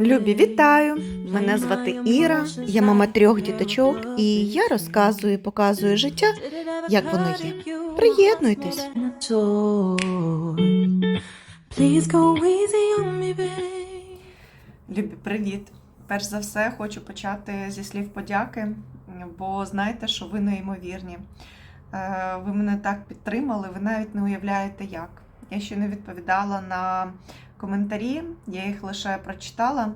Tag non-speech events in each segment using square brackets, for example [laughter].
Любі, вітаю! Мене звати Іра, я мама трьох діточок, і я розказую і показую життя, як воно є. Приєднуйтесь. Любі, привіт! Перш за все, хочу почати зі слів подяки, бо знаєте, що ви неймовірні. Е, Ви мене так підтримали, ви навіть не уявляєте як. Я ще не відповідала на коментарі, я їх лише прочитала.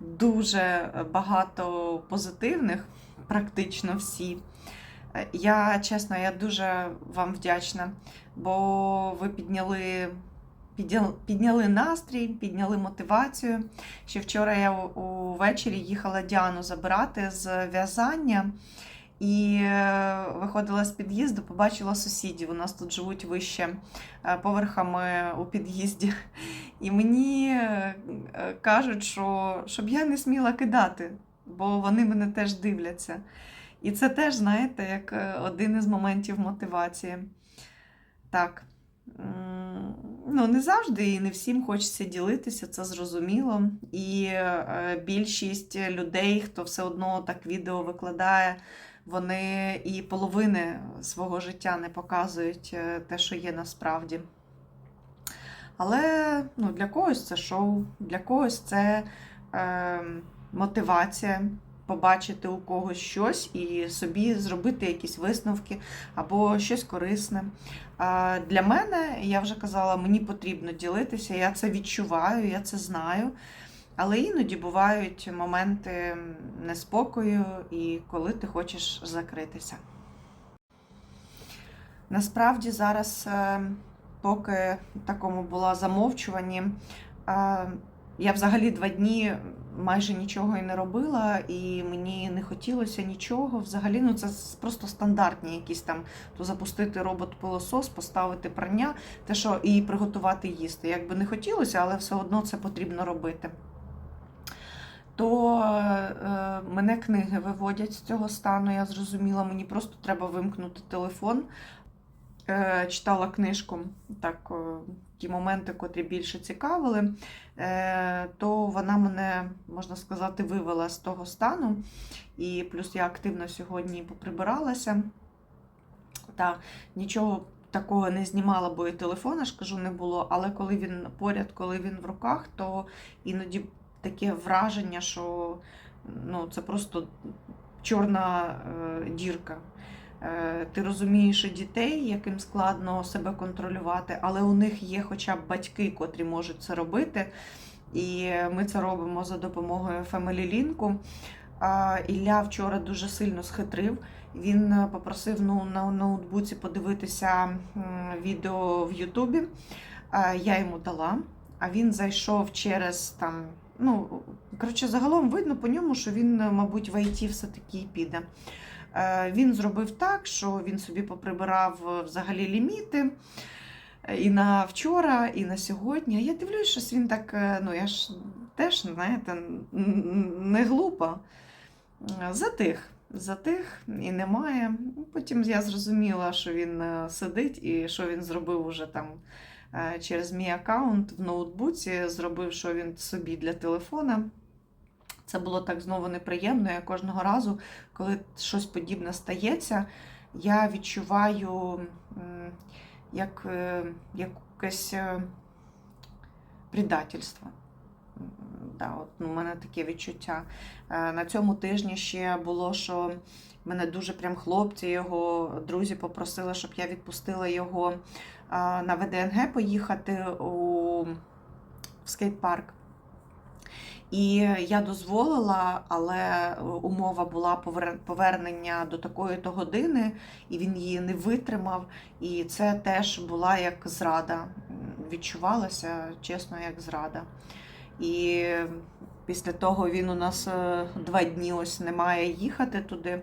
Дуже багато позитивних, практично всі. Я чесно, я дуже вам вдячна, бо ви підняли, підняли настрій, підняли мотивацію. Ще вчора я увечері їхала Діану забирати з в'язання і е, виходила з під'їзду, побачила сусідів. У нас тут живуть вище е, поверхами у під'їзді. І мені е, кажуть, що щоб я не сміла кидати, бо вони мене теж дивляться. І це теж, знаєте, як один із моментів мотивації. Так. Ну, не завжди і не всім хочеться ділитися, це зрозуміло. І більшість людей, хто все одно так відео викладає, вони і половини свого життя не показують е, те, що є насправді. Але ну, для когось це шоу, для когось це е, мотивація побачити у когось щось і собі зробити якісь висновки або щось корисне. А Для мене, я вже казала, мені потрібно ділитися, я це відчуваю, я це знаю. Але іноді бувають моменти неспокою і коли ти хочеш закритися. Насправді зараз, е, поки такому була замовчуванні, е, я взагалі два дні майже нічого і не робила, і мені не хотілося нічого. Взагалі, ну це просто стандартні якісь там то запустити робот-пилосос, поставити прання, те, що і приготувати їсти. Якби не хотілося, але все одно це потрібно робити. То е, мене книги виводять з цього стану, я зрозуміла, мені просто треба вимкнути телефон. Е, читала книжку, так, е, ті моменти, котрі більше цікавили, е, то вона мене, можна сказати, вивела з того стану. І плюс я активно сьогодні поприбиралася. Та нічого такого не знімала, бо і телефона ж кажу, не було. Але коли він поряд, коли він в руках, то іноді таке враження, що ну, це просто чорна е, дірка. Е, Ти розумієш і дітей, яким складно себе контролювати, але у них є хоча б батьки, котрі можуть це робити. І ми це робимо за допомогою Family Link. Ілля вчора дуже сильно схитрив. Він е, попросив ну, на ноутбуці подивитися відео в Ютубі. А, Я йому дала, а він зайшов через там. Ну, коротше, загалом видно по ньому, що він, е, мабуть, в ІТ все-таки піде. Е, Він зробив так, що він собі поприбирав е, взагалі ліміти. І на вчора, і на сьогодні. Я дивлюсь, щось він так, ну я ж теж, знаєте, не глупа. Затих. Затих і немає. Потім я зрозуміла, що він сидить і що він зробив уже там через мій аккаунт в ноутбуці, зробив, що він собі для телефона. Це було так знову неприємно. Я кожного разу, коли щось подібне стається, я відчуваю як, е, якесь е, предательство. Да, от у мене таке відчуття. Е, На цьому тижні ще було, що мене дуже прям хлопці, його друзі попросили, щоб я відпустила його на ВДНГ поїхати у в скейт-парк. І я дозволила, але умова була повернення до такої то години, і він її не витримав. І це теж була як зрада. М, Відчувалося, чесно, як зрада. І після того він у нас е, два дні ось не має їхати туди.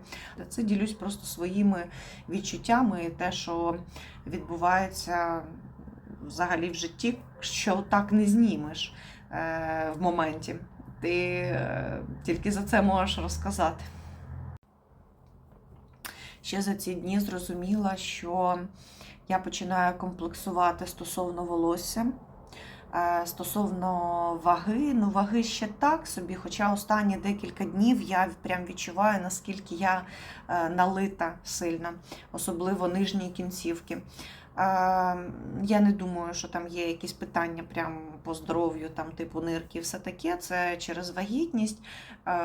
Це ділюсь просто своїми відчуттями і те, що відбувається взагалі в житті, що так не знімеш е, в моменті. Ти е, тільки за це можеш розказати. Ще за ці дні зрозуміла, що я починаю комплексувати стосовно волосся. Е, Стосовно ваги, ну ваги ще так собі, хоча останні декілька днів я прям відчуваю, наскільки я е, налита сильно, особливо нижні кінцівки. Е, Я не думаю, що там є якісь питання прям по здоров'ю, там типу нирки, і все таке. Це через вагітність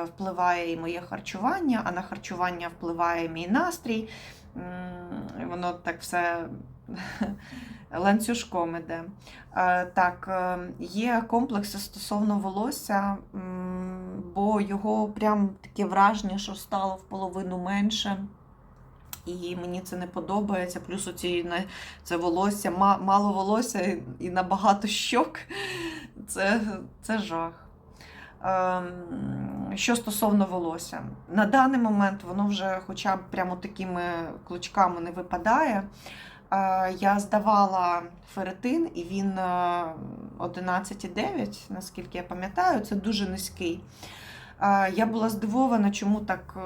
впливає і моє харчування, а на харчування впливає мій настрій. Воно так все [laughs] ланцюжком іде. Е, Так, е, є комплекси стосовно волосся, бо його прям таке враження, що стало в половину менше. І мені це не подобається. Плюс оці це волосся, мало волосся і, набагато щок. [laughs] Це, це жах. Ем, Що стосовно волосся, на даний момент воно вже хоча б прямо такими клочками не випадає. Е, Я здавала феретин, і він е, 11,9, наскільки я пам'ятаю, це дуже низький. Е, Я була здивована, чому так е,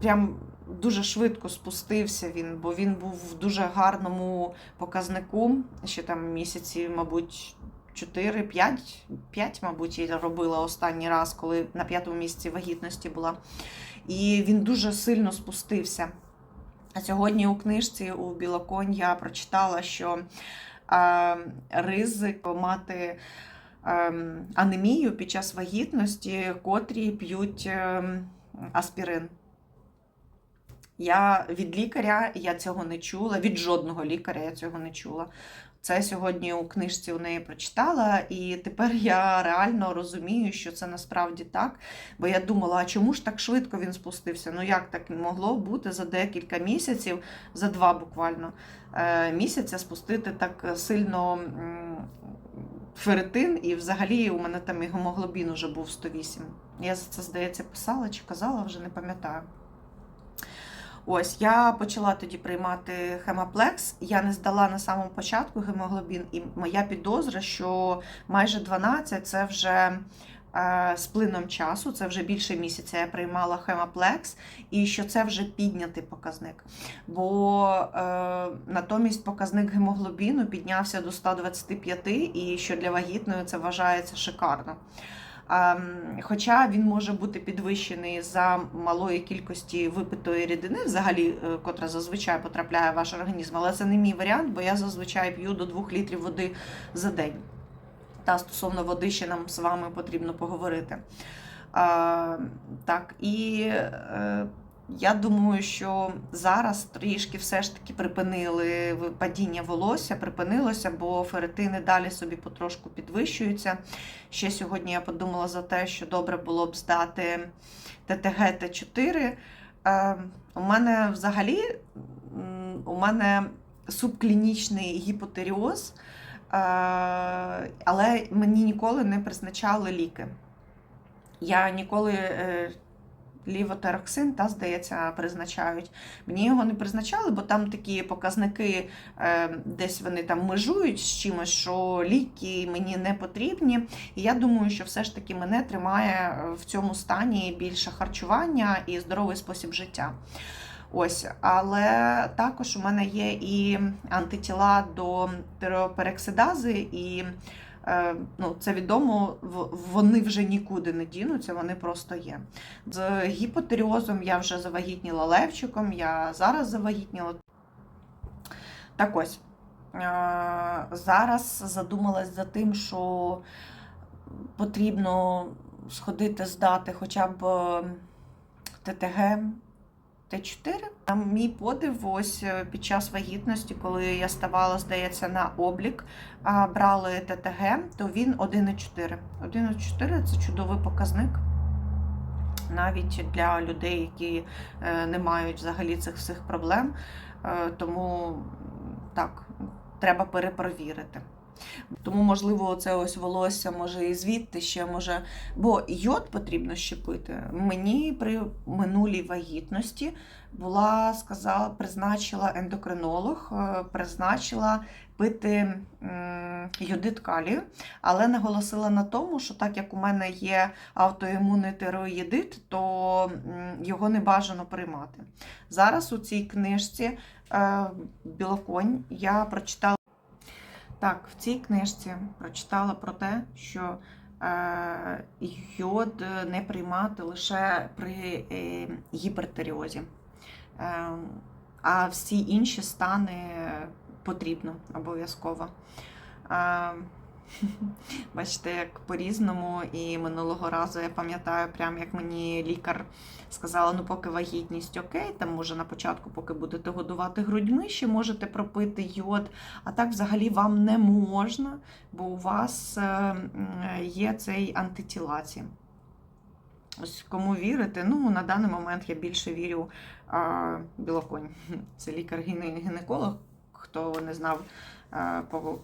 прям дуже швидко спустився він, бо він був в дуже гарному показнику. Ще там місяці, мабуть, 4, 5, 5, мабуть, я робила останній раз, коли на п'ятому місяці вагітності була. І він дуже сильно спустився. А сьогодні у книжці у Білоконь я прочитала, що е, ризик мати е, анемію під час вагітності, котрі п'ють е, аспірин. Я від лікаря я цього не чула, від жодного лікаря я цього не чула. Це сьогодні у книжці у неї прочитала, і тепер я реально розумію, що це насправді так. Бо я думала, а чому ж так швидко він спустився? Ну як так могло бути за декілька місяців, за два буквально е, місяця спустити так сильно ферритин, і взагалі у мене там і гемоглобін уже був 108. Я це, здається, писала чи казала, вже не пам'ятаю. Ось я почала тоді приймати хемаплекс. Я не здала на самому початку гемоглобін, і моя підозра, що майже 12 це вже е, з плином часу, це вже більше місяця я приймала хемаплекс, і що це вже піднятий показник. Бо е, натомість показник гемоглобіну піднявся до 125, і що для вагітної це вважається шикарно. Ем, Хоча він може бути підвищений за малої кількості випитої рідини, взагалі, е, котра зазвичай потрапляє в ваш організм, але це не мій варіант, бо я зазвичай п'ю до 2 літрів води за день. Та стосовно води ще нам з вами потрібно поговорити. А, так, і е, я думаю, що зараз трішки все ж таки припинили падіння волосся, припинилося, бо феретини далі собі потрошку підвищуються. Ще сьогодні я подумала за те, що добре було б здати ТТГ Т4. Е, у мене взагалі у мене субклінічний гіпотеріоз, е, але мені ніколи не призначали ліки. Я ніколи е, лівотероксин, та, здається, призначають. Мені його не призначали, бо там такі показники, е, десь вони там межують з чимось, що ліки мені не потрібні. І я думаю, що все ж таки мене тримає е, в цьому стані більше харчування і здоровий спосіб життя. Ось, але також у мене є і антитіла до тиреоперексидази, і ну, це відомо, вони вже нікуди не дінуться, вони просто є. З гіпотеріозом я вже завагітніла левчиком, я зараз завагітніла. Так ось. е, Зараз задумалась за тим, що потрібно сходити здати хоча б е, ТТГ Т4. Там мій подив ось е, під час вагітності, коли я ставала, здається, на облік, а, брали ТТГ, то він 1,4. 1,4 це чудовий показник. Навіть для людей, які е, не мають взагалі цих всіх проблем. Е, Тому так, треба перепровірити. Тому, можливо, це ось волосся може і звідти ще може. Бо йод потрібно щепити. Мені при минулій вагітності була сказала, призначила ендокринолог, е, призначила пити йодит калію, але наголосила на тому, що так як у мене є автоімунний тироїдит, то його не бажано приймати. Зараз у цій книжці е, Білоконь я прочитала. Так, в цій книжці прочитала про те, що е, йод не приймати лише при е, гіпертеріозі. Е, а всі інші стани потрібно обов'язково. Е, [laughs] Бачите, як по-різному. І минулого разу я пам'ятаю, прям як мені лікар сказала, ну поки вагітність окей, там може на початку, поки будете годувати грудьми, ще можете пропити йод. А так взагалі вам не можна, бо у вас е, є цей антитілаці. Ось кому вірити, ну на даний момент я більше вірю а, білоконь. [laughs] Це лікар-гінеколог, хто не знав а, по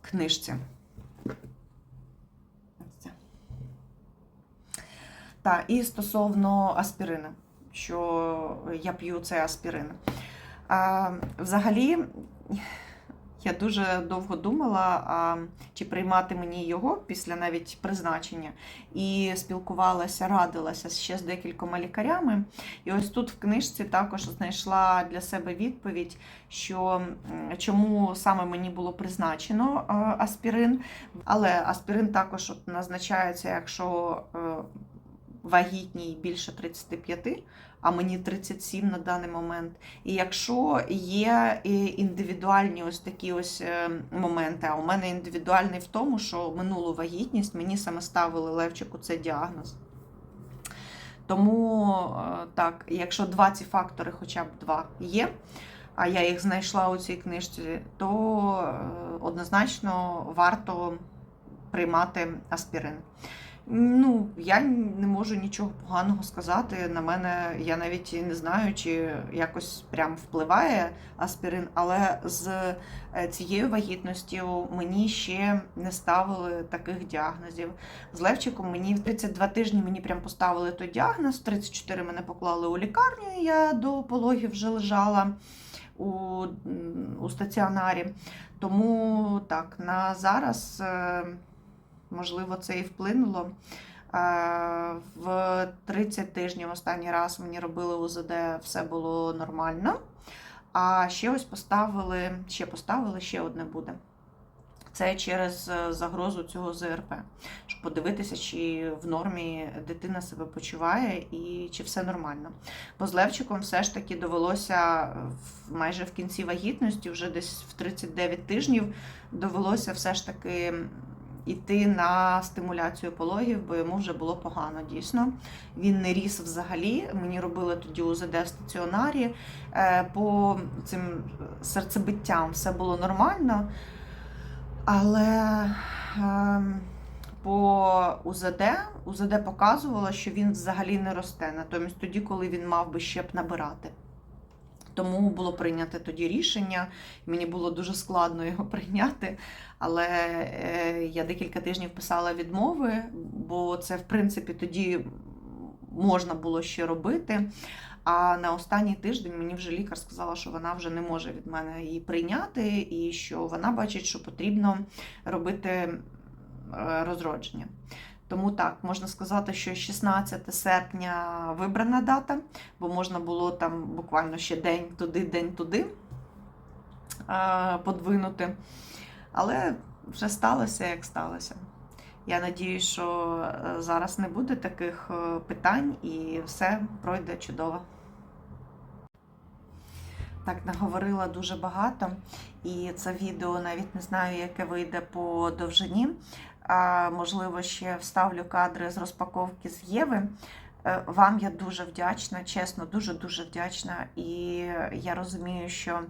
книжці. Ось це. Так, і стосовно аспірину, що я п'ю цей аспірин. А, взагалі, я дуже довго думала, а, чи приймати мені його після навіть призначення, і спілкувалася, радилася ще з декількома лікарями. І ось тут в книжці також знайшла для себе відповідь, що чому саме мені було призначено аспірин. Але аспірин також назначається, якщо е, вагітній більше 35, а мені 37 на даний момент. І якщо є індивідуальні ось такі ось е, моменти, а у мене індивідуальний в тому, що минулу вагітність мені саме ставили Левчику цей діагноз. Тому е, так, якщо два ці фактори, хоча б два є, а я їх знайшла у цій книжці, то е, однозначно варто приймати аспірин. Ну, я не можу нічого поганого сказати. На мене я навіть не знаю, чи якось прям впливає аспірин, але з е, цією вагітністю мені ще не ставили таких діагнозів. З Левчиком мені в 32 тижні мені прям поставили той діагноз. 34 мене поклали у лікарню. Я до пологів вже лежала у, у стаціонарі. Тому так, на зараз. Е, можливо, це і вплинуло. Е, В 30 тижнів останній раз мені робили УЗД, все було нормально. А ще ось поставили, ще поставили, ще одне буде. Це через е, загрозу цього ЗРП, щоб подивитися, чи в нормі дитина себе почуває і чи все нормально. Бо з Левчиком все ж таки довелося в- майже в кінці вагітності, вже десь в 39 тижнів, довелося все ж таки йти на стимуляцію пологів, бо йому вже було погано дійсно. Він не ріс взагалі. Мені робили тоді УЗД в стаціонарі. Е, По цим серцебиттям все було нормально. Але ем, по УЗД, УЗД показувало, що він взагалі не росте. Натомість тоді, коли він мав би ще б набирати. Тому було прийнято тоді рішення. Мені було дуже складно його [laughs] прийняти, але е, я декілька тижнів писала відмови, бо це, в принципі, тоді можна було ще робити. А на останній тиждень мені вже лікар сказала, що вона вже не може від мене її прийняти, і що вона бачить, що потрібно робити е, розродження. Тому так, можна сказати, що 16 серпня вибрана дата, бо можна було там буквально ще день туди, день туди подвинути. Але вже сталося, як сталося. Я надію, що е, зараз не буде таких е, питань і все пройде чудово. Так, наговорила дуже багато, і це відео навіть не знаю, яке вийде по довжині. Можливо, ще вставлю кадри з розпаковки з Єви. Е, Вам я дуже вдячна, чесно, дуже-дуже вдячна. І я розумію, що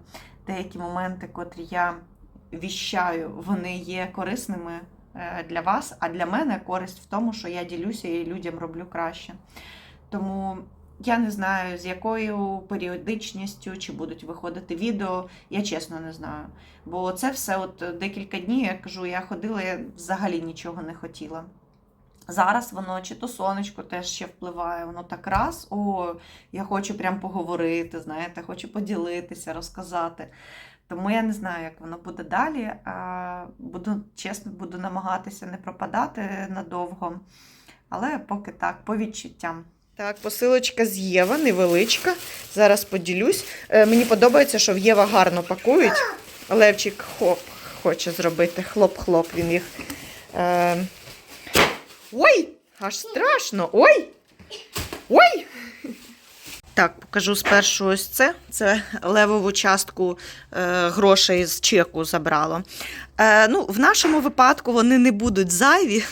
деякі моменти, котрі я віщаю, вони є корисними е, для вас, а для мене користь в тому, що я ділюся і людям роблю краще. Тому я не знаю, з якою періодичністю чи будуть виходити відео, я чесно не знаю. Бо це все от декілька днів, я кажу, я ходила, я взагалі нічого не хотіла. Зараз воно чи то сонечко теж ще впливає, воно так раз, о, я хочу прям поговорити, знаєте, хочу поділитися, розказати. Тому я не знаю, як воно буде далі. Буду чесно, буду намагатися не пропадати надовго. Але поки так, по відчуттям. Так, посилочка з Єва, невеличка. Зараз поділюсь. Е, мені подобається, що в Єва гарно пакують. Левчик хоп, хоче зробити. Хлоп-хлоп він їх. Е... Ой! Аж страшно! Ой! Ой! Так, покажу спершу ось це. Це левову частку е, грошей з чеку забрало. Е, ну, в нашому випадку вони не будуть зайві,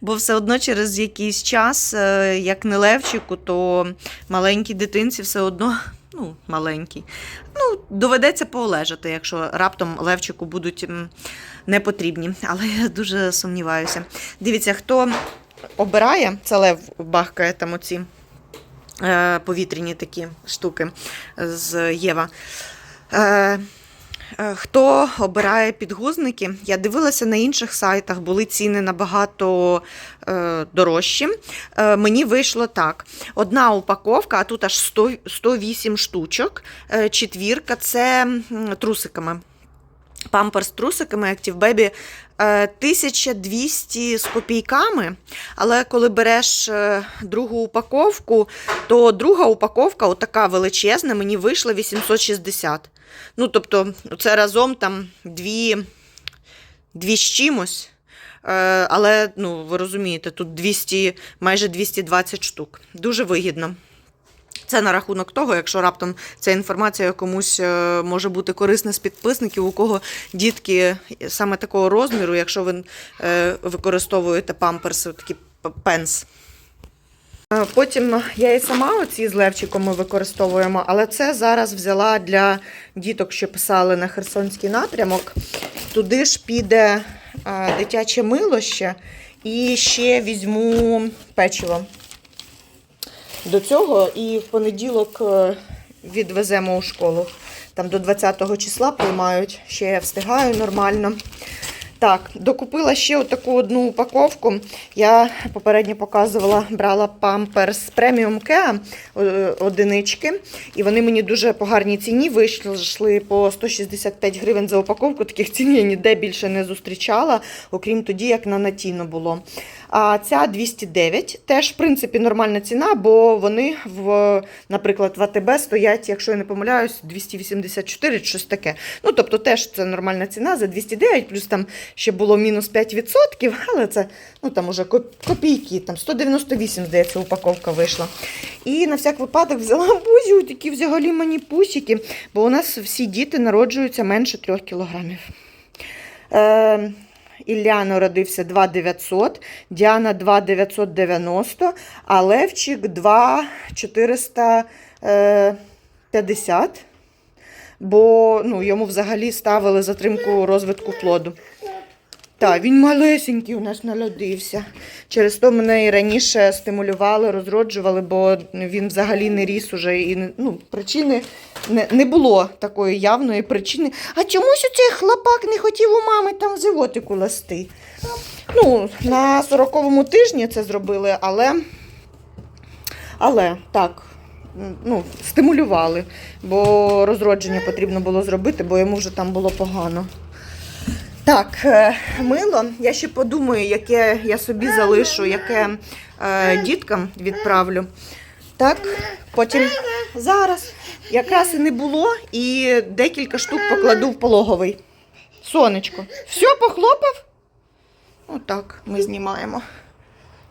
бо все одно через якийсь час, е, як не левчику, то маленькій дитинці все одно. Ну, маленький. Ну, доведеться полежати, якщо раптом левчику будуть не потрібні. Але я дуже сумніваюся. Дивіться, хто обирає, це лев бахкає там оці повітряні такі штуки з Єва. Е, Е, Хто обирає підгузники? Я дивилася на інших сайтах, були ціни набагато е, дорожчі. Е, мені вийшло так: одна упаковка, а тут аж 100, 108 штучок. Е, четвірка це трусиками. Памперс з трусиками Active Baby е, 1200 з копійками, але коли береш е, другу упаковку, то друга упаковка, отака величезна, мені вийшла 860. Ну, тобто, це разом там дві, дві з чимось. Е, Але ну, ви розумієте, тут 200, майже 220 штук. Дуже вигідно. Це на рахунок того, якщо раптом ця інформація комусь е, може бути корисна з підписників, у кого дітки саме такого розміру, якщо ви е, використовуєте памперси, такі пенс. Е, Потім я і сама оці з Левчиком ми використовуємо, але це зараз взяла для діток, що писали на Херсонський напрямок. Туди ж піде дитяче мило ще, і ще візьму печиво до цього і в понеділок е, відвеземо у школу. Там до 20 числа приймають, ще я встигаю нормально. Так, докупила ще отаку одну упаковку. Я попередньо показувала, брала памперс преміум Кеа одинички, і вони мені дуже по гарній ціні вийшли по 165 гривень за упаковку. Таких цін я ніде більше не зустрічала, окрім тоді, як на Натіно було. А ця 209, теж, в принципі, нормальна ціна, бо вони, в, наприклад, в АТБ стоять, якщо я не помиляюсь, 284 чи щось таке. Ну, тобто, теж це нормальна ціна за 209, плюс там ще було мінус 5%, [laughs] але це ну, там уже копійки, там 198, здається, упаковка вийшла. І на всяк випадок взяла бузю, такі взагалі мені пусики, бо у нас всі діти народжуються менше 3 кілограмів. Е, Ілля народився 2,900, Діана 2,990, а Левчик 2,450. Бо ну, йому взагалі ставили затримку розвитку плоду. Так, він малесенький у нас народився. Через то мене і раніше стимулювали, розроджували, бо він взагалі не ріс уже. І ну, причини не, не було такої явної причини. А чомусь оцей хлопак не хотів у мами там животику ласти. Ну, на 40-му тижні це зробили, але, але так, ну, стимулювали, бо розродження потрібно було зробити, бо йому вже там було погано. Так, е, мило. Я ще подумаю, яке я собі залишу, яке е, діткам відправлю. Так, потім зараз якраз і не було, і декілька штук покладу в пологовий. Сонечко, все похлопав? Отак ми знімаємо.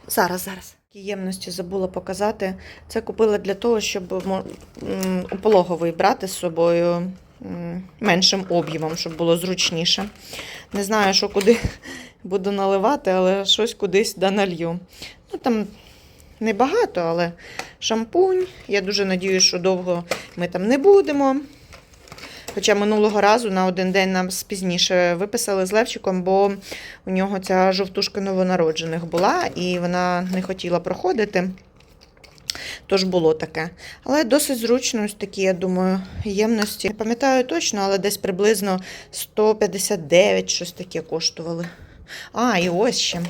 Зараз, зараз. Ємності забула показати. Це купила для того, щоб у пологовий брати з собою меншим об'ємом, щоб було зручніше. Не знаю, що куди [laughs] буду наливати, але щось кудись да налью. Ну там небагато, але шампунь. Я дуже надіюсь, що довго ми там не будемо. Хоча минулого разу на один день нам пізніше виписали з Левчиком, бо у нього ця жовтушка новонароджених була, і вона не хотіла проходити. Тож було таке. Але досить зручно, ось такі, я думаю, ємності. Не пам'ятаю точно, але десь приблизно 159 щось таке коштували. А, і ось ще.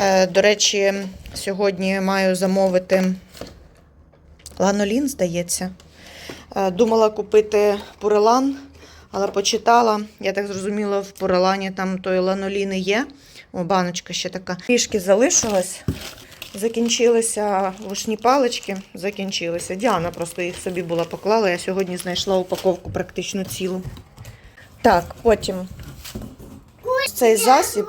Е, До речі, сьогодні маю замовити ланолін, здається. Е, Думала купити пурелан, Але почитала, я так зрозуміла, в порелані там той ланоліни є. О, баночка ще така. Трішки залишилось. Закінчилися вушні палички, закінчилися. Діана просто їх собі була поклала. Я сьогодні знайшла упаковку практично цілу. Так, потім цей засіб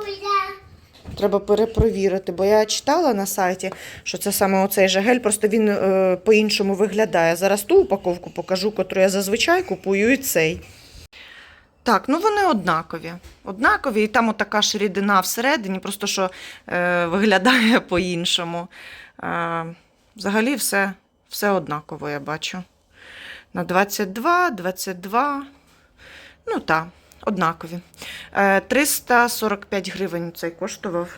треба перепровірити, бо я читала на сайті, що це саме оцей же гель, просто він е, по-іншому виглядає. Зараз ту упаковку покажу, котру я зазвичай купую, і цей. Так, ну вони однакові. Однакові, і там отака ж рідина всередині, просто що е, виглядає [laughs] по-іншому. Е, взагалі все, все однаково, я бачу. На 22, 22. Ну так, однакові. Е, 345 гривень цей коштував.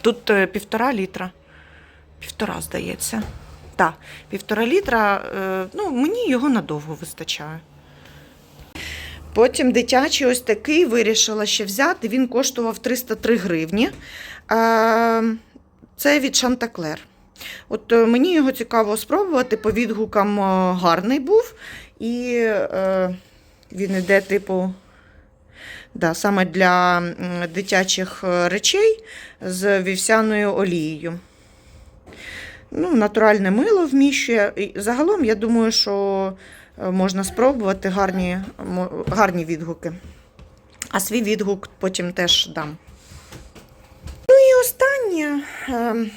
Тут е, півтора літра. Півтора, здається. Так, півтора літра. Е, ну, мені його надовго вистачає. Потім дитячий ось такий вирішила ще взяти. Він коштував 303 гривні. Це від Шантаклер. От е, мені його цікаво спробувати, по відгукам е, гарний був. І е, він іде, типу, да, саме для дитячих речей з вівсяною олією. Ну, натуральне мило вміщує. Загалом, я думаю, що можна спробувати гарні, гарні відгуки. А свій відгук потім теж дам. Ну і останнє е,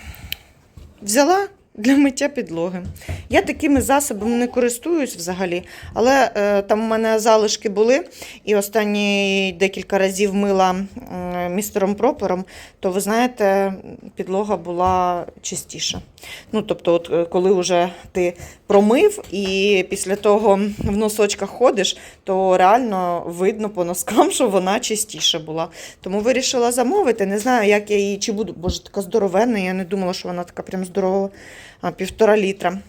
взяла для миття підлоги. Я такими засобами не користуюсь взагалі, але е, там у мене залишки були, і останні декілька разів мила е, містером пропером, то ви знаєте, підлога була чистіша. Ну, тобто, от, е, коли вже ти промив і після того в носочках ходиш, то реально видно по носкам, що вона чистіша була. Тому вирішила замовити. Не знаю, як я її чи буду. Боже, така здоровенна. Я не думала, що вона така прям здорова, півтора літра.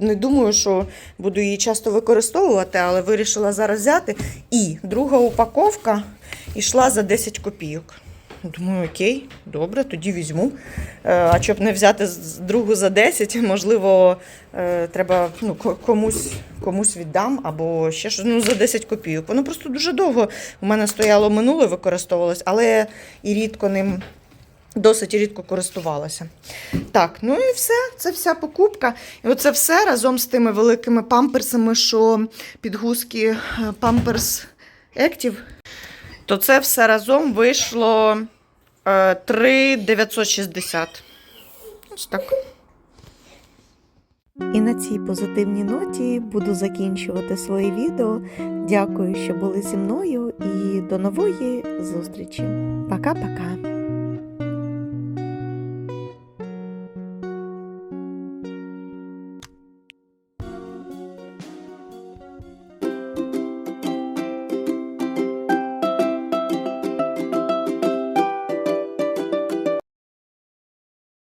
Не, думаю, що буду її часто використовувати, але вирішила зараз взяти. І друга упаковка йшла за 10 копійок. Думаю, окей, добре, тоді візьму. Е, А щоб не взяти другу за 10, [laughs] можливо, е, треба ну, комусь, комусь віддам або ще щось ну, за 10 копійок. Воно просто дуже довго у мене стояло минуле, використовувалось, але і рідко ним. Досить рідко користувалася. Так, ну і все, це вся покупка. І оце все разом з тими великими памперсами, що підгузки е, Pampers Active, то це все разом вийшло е, 3,960. Ось так. І на цій позитивній ноті буду закінчувати своє відео. Дякую, що були зі мною, і до нової зустрічі. Пока-пока.